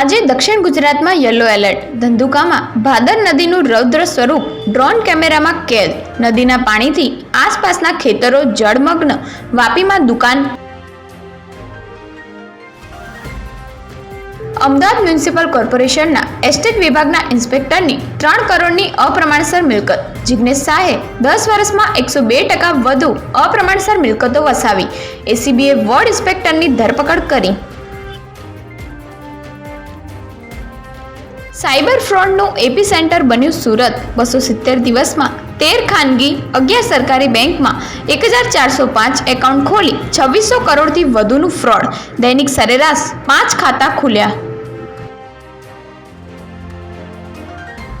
આજે દક્ષિણ ગુજરાતમાં યલો એલર્ટ. ધંધુકામાં ભાદર નદીનું રૌદ્ર સ્વરૂપ ડ્રોન કેમેરામાં કેદ. નદીના પાણીથી આસપાસના ખેતરો જળમગ્ન. વાપીમાં દુકાન અમદાવાદ મ્યુનિસિપલ કોર્પોરેશનના એસ્ટેટ વિભાગના ઇન્સ્પેક્ટરની ત્રણ કરોડની અપ્રમાણસર મિલકત. જિગ્નેશ શાહે દસ વર્ષમાં એકસો બે ટકા વધુ અપ્રમાણસર મિલકતો વસાવી. એસીબીએ વોર્ડ ઇન્સ્પેક્ટરની ધરપકડ કરી. સાયબર ફ્રોડનું એપી સેન્ટર બન્યું સુરત. બસો સિત્તેર દિવસમાં તેર ખાનગી અગિયાર સરકારી બેંકમાં એક હજાર ચારસો પાંચ એકાઉન્ટ ખોલી છવ્વીસો કરોડથી વધુનું ફ્રોડ. દૈનિક સરેરાશ પાંચ ખાતા ખુલ્યા.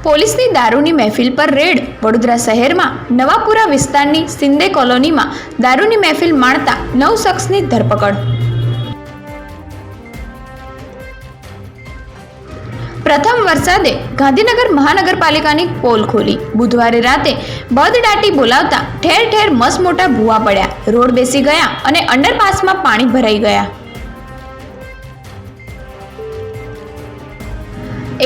પોલીસની દારૂની મહેફિલ પર રેડ. વડોદરા શહેરમાં નવાપુરા વિસ્તારની સિંદે કોલોનીમાં દારૂની મહેફિલ માણતા નવ શખ્સની ધરપકડ. પ્રથમ વરસાદે ગાંધીનગર મહાનગરપાલિકાની પોલ ખોલી. બુધવારે રાતે બદડાટી બોલાવતા ઠેર ઠેર મસ મોટા ભૂવા પડ્યા. રોડ બેસી ગયા અને અંડરપાસમાં પાણી ભરાઈ ગયા.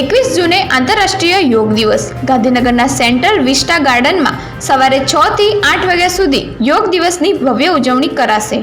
એકવીસ જૂને આંતરરાષ્ટ્રીય યોગ દિવસ. ગાંધીનગરના સેન્ટ્રલ વિસ્ટા ગાર્ડનમાં સવારે છ થી આઠ વાગ્યા સુધી યોગ દિવસની ભવ્ય ઉજવણી કરાશે.